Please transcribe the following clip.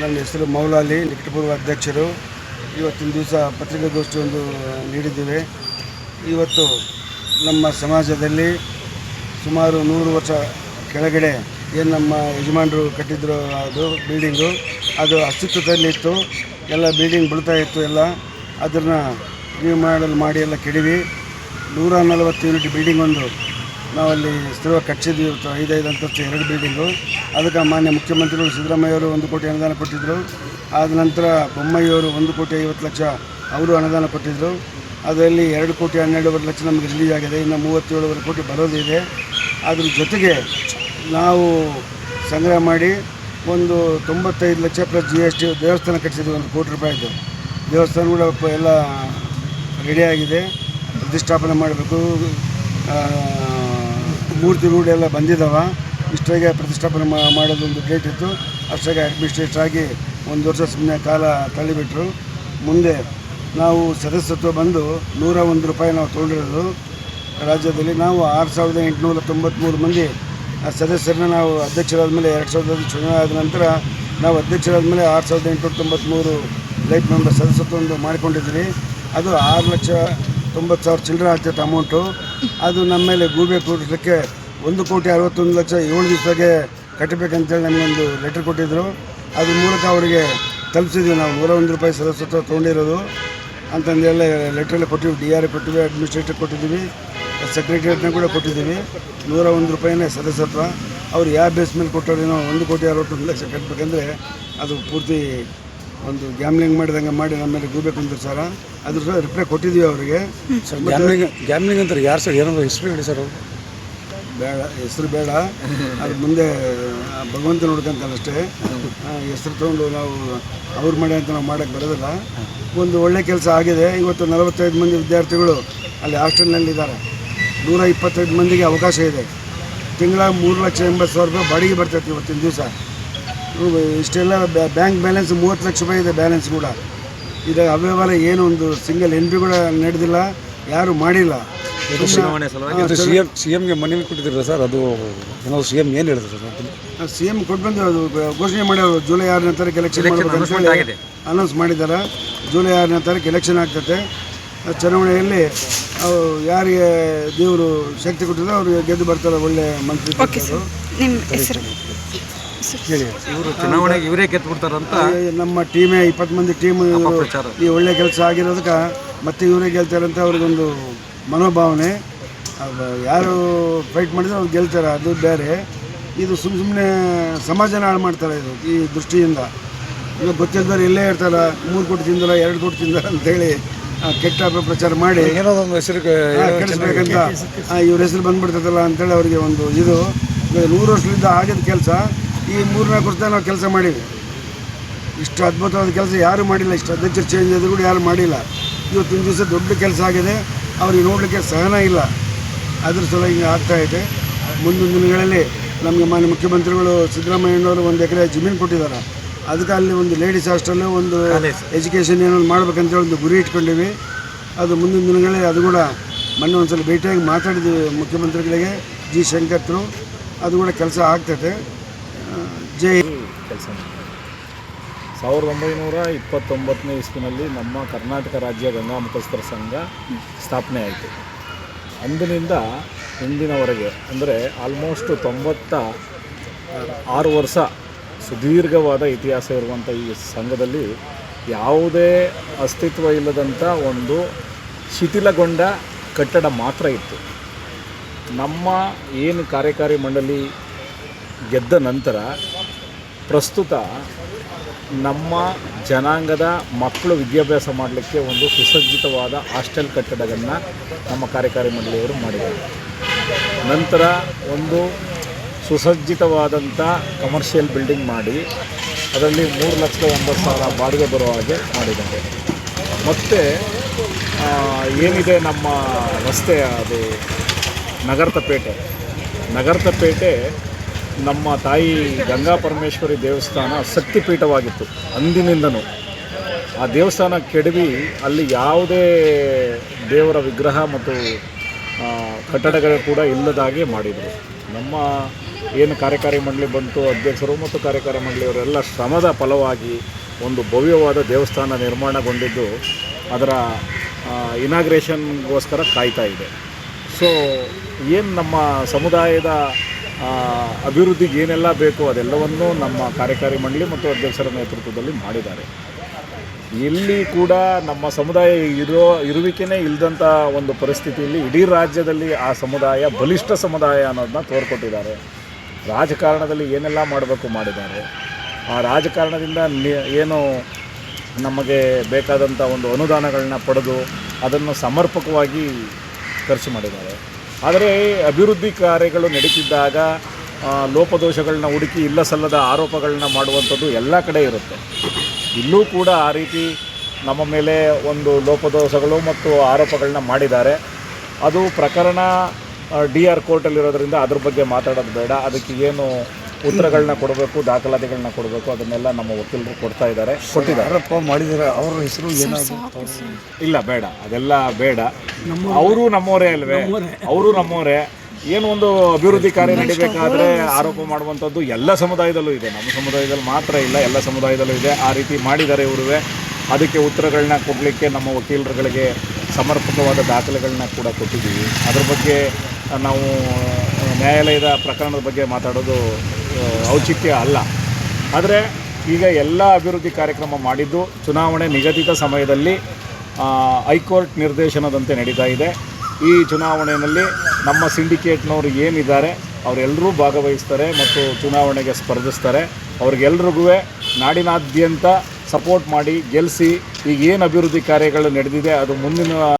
ನನ್ನ ಹೆಸರು ಮೌಲಾಲಿ, ನಿಕಟಪೂರ್ವ ಅಧ್ಯಕ್ಷರು. ಇವತ್ತಿನ ದಿವಸ ಪತ್ರಿಕಾಗೋಷ್ಠಿ ಒಂದು ನೀಡಿದ್ದೇವೆ. ಇವತ್ತು ನಮ್ಮ ಸಮಾಜದಲ್ಲಿ ಸುಮಾರು ನೂರು ವರ್ಷ ಕೆಳಗಡೆ ಏನು ನಮ್ಮ ಯಜಮಾನರು ಕಟ್ಟಿದ್ರು ಅದು ಬಿಲ್ಡಿಂಗು, ಅದು ಅಸ್ತಿತ್ವದಲ್ಲಿತ್ತು ಎಲ್ಲ ಬಿಲ್ಡಿಂಗ್ ಬೀಳ್ತಾ ಇತ್ತು ಎಲ್ಲ. ಅದನ್ನು ರಿಮಾಡಲ್ ಮಾಡಿ ಎಲ್ಲ ಕೆಡವಿ. ನೂರ ನಲವತ್ತು ಯೂನಿಟ್ ಬಿಲ್ಡಿಂಗ್ ಒಂದು ನಾವಲ್ಲಿ ಸ್ಥಿರವಾಗಿ ಕಟ್ಟಿಸಿದ್ವಿ ಇವತ್ತು ಐದೈದು ಅಂತಸ್ತು, ಎರಡು ಬಿಲ್ಡಿಂಗು. ಅದಕ್ಕೆ ಮಾನ್ಯ ಮುಖ್ಯಮಂತ್ರಿಗಳು ಸಿದ್ದರಾಮಯ್ಯವರು ಒಂದು ಕೋಟಿ ಅನುದಾನ ಕೊಟ್ಟಿದ್ದರು ಆದ ನಂತರ ಬೊಮ್ಮಯ್ಯವರು ಒಂದು ಕೋಟಿ ಐವತ್ತು ಲಕ್ಷ ಅವರು ಅನುದಾನ ಕೊಟ್ಟಿದ್ದರು ಅದರಲ್ಲಿ ಎರಡು ಕೋಟಿ ಹನ್ನೆರಡುವರೆ ಲಕ್ಷ ನಮಗೆ ರಿಲೀಸ್ ಆಗಿದೆ. ಇನ್ನು ಮೂವತ್ತೇಳುವರೆ ಕೋಟಿ ಬರೋದಿದೆ ಅದ್ರ ಜೊತೆಗೆ ನಾವು ಸಂಗ್ರಹ ಮಾಡಿ ಒಂದು ತೊಂಬತ್ತೈದು lakh plus G S T ದೇವಸ್ಥಾನ ಕಟ್ಟಿಸಿದ್ವಿ. ಒಂದು ಕೋಟಿ ರೂಪಾಯಿದು ದೇವಸ್ಥಾನ ಕೂಡ ಎಲ್ಲ ರೆಡಿಯಾಗಿದೆ ಪ್ರತಿಷ್ಠಾಪನೆ ಮಾಡಬೇಕು. ಮೂರ್ತಿಗಳು ಎಲ್ಲ ಬಂದಿದ್ದಾವೆ ಇಷ್ಟಾಗೆ ಪ್ರತಿಷ್ಠಾಪನೆ ಮಾಡೋದೊಂದು ಡೇಟ್ ಇತ್ತು. ಅಷ್ಟಾಗೆ ಅಡ್ಮಿನಿಸ್ಟ್ರೇಟ್ ಆಗಿ ಒಂದು ವರ್ಷ ಸುಮ್ಮನೆ ಕಾಲ ತಳ್ಳಿಬಿಟ್ರು. ಮುಂದೆ ನಾವು ಸದಸ್ಯತ್ವ ಬಂದು ನೂರ ಒಂದು ರೂಪಾಯಿ ನಾವು ತೊಗೊಂಡಿರೋದು. ರಾಜ್ಯದಲ್ಲಿ ನಾವು ಆರು ಸಾವಿರದ ಎಂಟುನೂರ ತೊಂಬತ್ತ್ಮೂರು ಮಂದಿ ಆ ಸದಸ್ಯರನ್ನ ನಾವು ಅಧ್ಯಕ್ಷರಾದ ಮೇಲೆ ಎರಡು ಸಾವಿರದ ಚುನಾವಣೆ ಆದ ನಂತರ ನಾವು ಅಧ್ಯಕ್ಷರಾದ ಮೇಲೆ ಆರು ಸಾವಿರದ ಎಂಟುನೂರ ತೊಂಬತ್ತ್ಮೂರು ಲೈಫ್ ಮೆಂಬರ್ ಒಂದು ಮಾಡಿಕೊಂಡಿದ್ವಿ ಅದು ಆರು ಲಕ್ಷ ತೊಂಬತ್ತು ಸಾವಿರ ಚಿಲ್ಲರೆ ಆಗ್ತೈತೆ ಅಮೌಂಟು ಅದು ನಮ್ಮ ಮೇಲೆ ಗೂಬೆ ಕೂಡಿಸ್ಲಿಕ್ಕೆ ಒಂದು ಕೋಟಿ ಅರವತ್ತೊಂದು ಲಕ್ಷ ಏಳು ದಿವಸದಾಗೆ ಕಟ್ಟಬೇಕಂತೇಳಿ ನಮಗೊಂದು ಲೆಟರ್ ಕೊಟ್ಟಿದ್ದರು ಅದ್ರ ಮೂಲಕ ಅವರಿಗೆ ತಲುಪಿಸಿದ್ವಿ ನಾವು. ನೂರ ಒಂದು ರೂಪಾಯಿ ಸದಸ್ಯತ್ವ ತೊಗೊಂಡಿರೋದು. ಅಂತಂದೆಲ್ಲ ಲೆಟ್ರಲ್ಲಿ ಕೊಟ್ಟಿವಿ. ಡಿ ಆರ್ ಕೊಟ್ಟಿವಿ, ಅಡ್ಮಿನಿಸ್ಟ್ರೇಟರ್ ಕೊಟ್ಟಿದ್ದೀವಿ, ಸೆಕ್ರೆಟರಿಯೇಟ್ನ ಕೂಡ ಕೊಟ್ಟಿದ್ದೀವಿ. ನೂರ ಒಂದು ರೂಪಾಯಿನೇ ಸದಸ್ಯತ್ವ. ಅವ್ರು ಯಾವ ಬೇಸ್ ಮೇಲೆ ಕೊಟ್ಟವ್ರೇನೋ ಒಂದು ಕೋಟಿ ಅರವತ್ತೊಂದು ಲಕ್ಷ ಕಟ್ಟಬೇಕಂದ್ರೆ ಅದು ಪೂರ್ತಿ ಒಂದು ಗ್ಯಾಮ್ಲಿಂಗ್ ಮಾಡಿದಂಗೆ ಮಾಡಿ ನಮ್ಮ ಮೇಲೆ ಗೂಬೆ ಅಂತ ಸರ. ಅದ್ರ ರಿಪ್ಲೈ ಕೊಟ್ಟಿದ್ದೀವಿ ಅವರಿಗೆ. ಗ್ಯಾಮ್ಲಿಂಗ್ ಗ್ಯಾಮ್ಲಿಂಗ್ ಅಂತಾರೆ. ಯಾರು ಸರ್? ಏನಾದ್ರು ಹಿಸ್ಟ್ರಿ ಹೇಳಿ ಸರ್ ಅವರು. ಬೇಡ, ಹೆಸರು ಬೇಡ. ಅದು ಮುಂದೆ ಭಗವಂತ ನೋಡ್ಕೊಂತಾನಷ್ಟೇ. ಹೆಸರು ತೊಗೊಂಡು ನಾವು ಅವ್ರು ಮಾಡಿ ಅಂತ ನಾವು ಮಾಡೋಕ್ಕೆ ಬರೋದಿಲ್ಲ. ಒಂದು ಒಳ್ಳೆ ಕೆಲಸ ಆಗಿದೆ. ಇವತ್ತು ನಲವತ್ತೈದು ಮಂದಿ ವಿದ್ಯಾರ್ಥಿಗಳು ಅಲ್ಲಿ ಹಾಸ್ಟೆಲ್ನಲ್ಲಿದ್ದಾರೆ. ನೂರ ಇಪ್ಪತ್ತೈದು ಮಂದಿಗೆ ಅವಕಾಶ ಇದೆ. ತಿಂಗಳ ಮೂರು ಲಕ್ಷ ಎಂಬತ್ತು ಸಾವಿರ ರೂಪಾಯಿ ಬಾಡಿಗೆ ಬರ್ತೈತೆ ಇವತ್ತಿನ ದಿವಸ. ಇಷ್ಟೆಲ್ಲ ಬ್ಯಾಂಕ್ ಬ್ಯಾಲೆನ್ಸ್ ಮೂವತ್ತು ಲಕ್ಷ ರೂಪಾಯಿ ಇದೆ ಬ್ಯಾಲೆನ್ಸ್ ಕೂಡ. ಇದು ಅವ್ಯವಹಾರ ಏನು ಒಂದು ಸಿಂಗಲ್ ಎನ್ ಕೂಡ ನಡೆದಿಲ್ಲ. ಯಾರೂ ಮಾಡಿಲ್ಲ. ಚುನಾವಣೆ ಸಲುವಾಗಿ ಇದು ಸಿ ಎಂ ಸಿ ಎಮ್ಗೆ ಮನವಿ ಕೊಟ್ಟಿದ್ದೀರಾ ಸರ್ ಅದು ಏನೋ ಸಿ ಎಂ ಏನು ಹೇಳಿದ್ರು ಸರ್ ಅದನ್ನ? ಸಿ ಎಂ ಕೊಟ್ಟು ಬಂದು ಅದು ಘೋಷಣೆ ಮಾಡ್ಯಾರ ಜುಲೈ ಆರನೇ ತಾರೀಕು ಎಲೆಕ್ಷನ್ announcement ಆಗಿದೆ. ಅನೌನ್ಸ್ ಮಾಡಿದ್ದಾರೆ ಜುಲೈ ಆರನೇ ತಾರೀಕು ಎಲೆಕ್ಷನ್ ಆಗ್ತೈತೆ ಆ ಚುನಾವಣೆಯಲ್ಲಿ ಅವು ಯಾರಿಗೆ ದೇವರು ಶಕ್ತಿ ಕೊಟ್ಟಿದ್ರೆ ಅವರು ಗೆದ್ದು ಬರ್ತಾರೆ ಒಳ್ಳೆ ಮಂತ್ರಿ. ನಿಮ್ಮ ಹೆಸರು ಹೇಳಿ ಇವರು ಚುನಾವಣೆಗೆ ಇವರೇ ಗೆದ್ದು ಬಿಡ್ತಾರಂತ ಈ ನಮ್ಮ ಟೀಮೇ ಇಪ್ಪತ್ತು ಮಂದಿ ಟೀಮ್. ಈ ಒಳ್ಳೆ ಕೆಲಸ ಆಗಿರೋದಕ್ಕೆ ಮತ್ತೆ ಇವರೇ ಗೆಲ್ತಾರಂತ ಅಂತ ಅವ್ರಿಗೊಂದು ಮನೋಭಾವನೆ ಅದು ಯಾರು ಫೈಟ್ ಮಾಡಿದ್ರೆ ಅವ್ರು ಗೆಲ್ತಾರೆ ಅದು ಬೇರೆ. ಇದು ಸುಮ್ಮ ಸುಮ್ಮನೆ ಸಮಾಜನ ಹಾಳು ಮಾಡ್ತಾರೆ ಇದು ಈ ದೃಷ್ಟಿಯಿಂದ. ಈಗ ಗೊತ್ತಿದ್ದವ್ರು ಎಲ್ಲೇ ಇರ್ತಾರೆ ಮೂರು ಕೋಟಿ ತಿಂದಲ್ಲ ಎರಡು ಕೋಟಿ ತಿಂದಲ್ಲ ಅಂತೇಳಿ ಹೇಳಿ ಕೆಟ್ಟ ಪ್ರಚಾರ ಮಾಡಿ. ಏನೋ ಒಂದು ಹೆಸರು ಕೆಡಿಸ್ಬೇಕಂತ ಇವ್ರ ಹೆಸರು ಬಂದ್ಬಿಡ್ತದಲ್ಲ ಅಂತೇಳಿ ಅವರಿಗೆ ಒಂದು ಇದು. ನೂರು ವರ್ಷದಿಂದ ಆಗಿದ ಕೆಲಸ ಈ ಮೂರ್ನಾಲ್ಕು ವರ್ಷ ನಾವು ಕೆಲಸ ಮಾಡೀವಿ. ಇಷ್ಟು ಅದ್ಭುತವಾದ ಕೆಲಸ ಯಾರೂ ಮಾಡಿಲ್ಲ ಇಷ್ಟು ಅಧ್ಯಕ್ಷರು ಚೇಂಜ್ ಆದರೂ ಕೂಡ ಯಾರು ಮಾಡಿಲ್ಲ. ಇವತ್ತಿನ ದಿವಸ ದೊಡ್ಡ ಕೆಲಸ ಆಗಿದೆ. ಅವ್ರಿಗೆ ನೋಡಲಿಕ್ಕೆ ಸಹನ ಇಲ್ಲ. ಅದ್ರ ಸಲುವಾಗಿ ಆಗ್ತಾ ಇದೆ. ಮುಂದಿನ ದಿನಗಳಲ್ಲಿ ನಮಗೆ ಮಾನ್ಯ ಮುಖ್ಯಮಂತ್ರಿಗಳು ಸಿದ್ದರಾಮಯ್ಯನವರು ಒಂದು ಎಕರೆ ಜಮೀನು ಕೊಟ್ಟಿದ್ದಾರೆ. ಅದಕ್ಕೆ ಅಲ್ಲಿ ಒಂದು ಲೇಡೀಸ್ ಹಾಸ್ಟೆಲ್ಲು ಒಂದು ಎಜುಕೇಷನ್ ಏನೋ ಮಾಡ್ಬೇಕಂತೇಳಿ ಒಂದು ಗುರಿ ಇಟ್ಕೊಂಡಿವಿ. ಅದು ಮುಂದಿನ ದಿನಗಳಲ್ಲಿ ಅದು ಕೂಡ ಮೊನ್ನೆ ಒಂದು ಸಲ ಭೇಟಿಯಾಗಿ ಮಾತಾಡಿದ್ದೀವಿ ಮುಖ್ಯಮಂತ್ರಿಗಳಿಗೆ ಜಿ ಶಂಕರ್ ಅದು ಕೂಡ ಕೆಲಸ ಆಗ್ತೈತೆ ಜೈ ಕೆಲಸ ಸಾವಿರದ ಒಂಬೈನೂರ ಇಪ್ಪತ್ತೊಂಬತ್ತನೇ ಇಸ್ವಿನಲ್ಲಿ ನಮ್ಮ ಕರ್ನಾಟಕ ರಾಜ್ಯ ಗಂಗಾ ಮುಖಸ್ಥರ ಸಂಘ ಸ್ಥಾಪನೆ ಆಯಿತು. ಅಂದಿನಿಂದ ಇಂದಿನವರೆಗೆ, ಅಂದರೆ ಆಲ್ಮೋಸ್ಟ್ ತೊಂಬತ್ತ ಆರು ವರ್ಷ ಸುದೀರ್ಘವಾದ ಇತಿಹಾಸ ಇರುವಂಥ ಈ ಸಂಘದಲ್ಲಿ ಯಾವುದೇ ಅಸ್ತಿತ್ವ ಇಲ್ಲದಂಥ ಒಂದು ಶಿಥಿಲಗೊಂಡ ಕಟ್ಟಡ ಮಾತ್ರ ಇತ್ತು. ನಮ್ಮ ಏನು ಕಾರ್ಯಕಾರಿ ಮಂಡಳಿ ಗೆದ್ದ ನಂತರ ಪ್ರಸ್ತುತ ನಮ್ಮ ಜನಾಂಗದ ಮಕ್ಕಳು ವಿದ್ಯಾಭ್ಯಾಸ ಮಾಡಲಿಕ್ಕೆ ಒಂದು ಸುಸಜ್ಜಿತವಾದ ಹಾಸ್ಟೆಲ್ ಕಟ್ಟಡವನ್ನು ನಮ್ಮ ಕಾರ್ಯಕಾರಿ ಮಂಡಳಿಯವರು ಮಾಡಿದ್ದಾರೆ. ನಂತರ ಒಂದು ಸುಸಜ್ಜಿತವಾದಂಥ ಕಮರ್ಷಿಯಲ್ ಬಿಲ್ಡಿಂಗ್ ಮಾಡಿ ಅದರಲ್ಲಿ ಮೂರು ಲಕ್ಷದ ಒಂಬತ್ತು ಸಾವಿರ ಬಾಡಿಗೆ ಬರೋ ಹಾಗೆ ಮಾಡಿದ್ದಾರೆ. ಮತ್ತು ಏನಿದೆ ನಮ್ಮ ರಸ್ತೆ ಅದು ನಗರತಪೇಟೆ. ನಗರತಪೇಟೆ ನಮ್ಮ ತಾಯಿ ಗಂಗಾ ಪರಮೇಶ್ವರಿ ದೇವಸ್ಥಾನ ಶಕ್ತಿಪೀಠವಾಗಿತ್ತು ಅಂದಿನಿಂದನೂ. ಆ ದೇವಸ್ಥಾನ ಕೆಡವಿ ಅಲ್ಲಿ ಯಾವುದೇ ದೇವರ ವಿಗ್ರಹ ಮತ್ತು ಕಟ್ಟಡಗಳು ಕೂಡ ಇಲ್ಲದಾಗೆ ಮಾಡಿದರು. ನಮ್ಮ ಏನು ಕಾರ್ಯಕಾರಿ ಮಂಡಳಿ ಬಂತು, ಅಧ್ಯಕ್ಷರು ಮತ್ತು ಕಾರ್ಯಕಾರಿ ಮಂಡಳಿಯವರೆಲ್ಲ ಶ್ರಮದ ಫಲವಾಗಿ ಒಂದು ಭವ್ಯವಾದ ದೇವಸ್ಥಾನ ನಿರ್ಮಾಣಗೊಂಡಿದ್ದು ಅದರ ಇನಾಗ್ರೇಷನ್ಗೋಸ್ಕರ ಕಾಯ್ತಾ ಇದೆ. ಸೊ ಏನು ನಮ್ಮ ಸಮುದಾಯದ ಅಭಿವೃದ್ಧಿಗೆ ಏನೆಲ್ಲ ಬೇಕು ಅದೆಲ್ಲವನ್ನೂ ನಮ್ಮ ಕಾರ್ಯಕಾರಿ ಮಂಡಳಿ ಮತ್ತು ಅಧ್ಯಕ್ಷರ ನೇತೃತ್ವದಲ್ಲಿ ಮಾಡಿದ್ದಾರೆ. ಇಲ್ಲಿ ಕೂಡ ನಮ್ಮ ಸಮುದಾಯ ಇರೋ, ಇರುವಿಕೆನೇ ಇಲ್ಲದಂಥ ಒಂದು ಪರಿಸ್ಥಿತಿಯಲ್ಲಿ ಇಡೀ ರಾಜ್ಯದಲ್ಲಿ ಆ ಸಮುದಾಯ, ಬಲಿಷ್ಠ ಸಮುದಾಯ ಅನ್ನೋದನ್ನ ತೋರ್ಕೊಟ್ಟಿದ್ದಾರೆ. ರಾಜಕಾರಣದಲ್ಲಿ ಏನೆಲ್ಲ ಮಾಡಬೇಕು ಮಾಡಿದ್ದಾರೆ. ಆ ರಾಜಕಾರಣದಿಂದ ಏನು ನಮಗೆ ಬೇಕಾದಂಥ ಒಂದು ಅನುದಾನಗಳನ್ನ ಪಡೆದು ಅದನ್ನು ಸಮರ್ಪಕವಾಗಿ ಖರ್ಚು ಮಾಡಿದ್ದಾರೆ. ಆದರೆ ಅಭಿವೃದ್ಧಿ ಕಾರ್ಯಗಳು ನಡೀತಿದ್ದಾಗ ಲೋಪದೋಷಗಳನ್ನ ಹುಡುಕಿ ಇಲ್ಲ ಸಲ್ಲದ ಆರೋಪಗಳನ್ನ ಮಾಡುವಂಥದ್ದು ಎಲ್ಲ ಕಡೆ ಇರುತ್ತೆ. ಇಲ್ಲೂ ಕೂಡ ಆ ರೀತಿ ನಮ್ಮ ಮೇಲೆ ಒಂದು ಲೋಪದೋಷಗಳು ಮತ್ತು ಆರೋಪಗಳನ್ನ ಮಾಡಿದ್ದಾರೆ. ಅದು ಪ್ರಕರಣ ಡಿ ಆರ್ ಕೋರ್ಟಲ್ಲಿರೋದ್ರಿಂದ ಅದ್ರ ಬಗ್ಗೆ ಮಾತಾಡೋದು ಬೇಡ. ಅದಕ್ಕೆ ಏನು ಉತ್ತರಗಳನ್ನ ಕೊಡಬೇಕು ದಾಖಲಾತಿಗಳನ್ನ ಕೊಡಬೇಕು ಅದನ್ನೆಲ್ಲ ನಮ್ಮ ವಕೀಲರು ಕೊಡ್ತಾ ಇದ್ದಾರೆ. ಕೊಟ್ಟಿದ್ದಾರೆ. ಆರೋಪ ಮಾಡಿದ್ದಾರೆ ಅವರ ಹೆಸರು ಏನಾದ್ರು ಇಲ್ಲ ಬೇಡ. ಅದೆಲ್ಲ ಬೇಡ. ಅವರು ನಮ್ಮವರೇ ಅಲ್ವೇ? ಅವರು ನಮ್ಮವರೇ ಏನು ಒಂದು ಅಭಿವೃದ್ಧಿ ಕಾರ್ಯ ನಡಿಬೇಕಾದ್ರೆ ಆರೋಪ ಮಾಡುವಂಥದ್ದು ಎಲ್ಲ ಸಮುದಾಯದಲ್ಲೂ ಇದೆ. ನಮ್ಮ ಸಮುದಾಯದಲ್ಲಿ ಮಾತ್ರ ಇಲ್ಲ ಎಲ್ಲ ಸಮುದಾಯದಲ್ಲೂ ಇದೆ. ಆ ರೀತಿ ಮಾಡಿದ್ದಾರೆ ಇವರುವೆ. ಅದಕ್ಕೆ ಉತ್ತರಗಳನ್ನ ಕೊಡಲಿಕ್ಕೆ ನಮ್ಮ ವಕೀಲರುಗಳಿಗೆ ಸಮರ್ಪಕವಾದ ದಾಖಲೆಗಳನ್ನ ಕೂಡ ಕೊಟ್ಟಿದ್ದೀವಿ. ಅದ್ರ ಬಗ್ಗೆ ನಾವು ನ್ಯಾಯಾಲಯದ ಪ್ರಕರಣದ ಬಗ್ಗೆ ಮಾತಾಡೋದು ಔಚಿತ್ಯ ಅಲ್ಲ. ಆದರೆ ಈಗ ಎಲ್ಲ ಅಭಿವೃದ್ಧಿ ಕಾರ್ಯಕ್ರಮ ಮಾಡಿದ್ದು ಚುನಾವಣೆ ನಿಗದಿತ ಸಮಯದಲ್ಲಿ ಹೈಕೋರ್ಟ್ ನಿರ್ದೇಶನದಂತೆ ನಡೀತಾ ಇದೆ. ಈ ಚುನಾವಣೆಯಲ್ಲಿ ನಮ್ಮ ಸಿಂಡಿಕೇಟ್ನವರು ಏನಿದ್ದಾರೆ ಅವರೆಲ್ಲರೂ ಭಾಗವಹಿಸ್ತಾರೆ ಮತ್ತು ಚುನಾವಣೆಗೆ ಸ್ಪರ್ಧಿಸ್ತಾರೆ. ಅವ್ರಿಗೆಲ್ರಿಗೂ ನಾಡಿನಾದ್ಯಂತ ಸಪೋರ್ಟ್ ಮಾಡಿ ಗೆಲ್ಲಿಸಿ ಈಗ ಏನು ಅಭಿವೃದ್ಧಿ ಕಾರ್ಯಗಳು ನಡೆದಿದೆ ಅದು ಮುಂದಿನ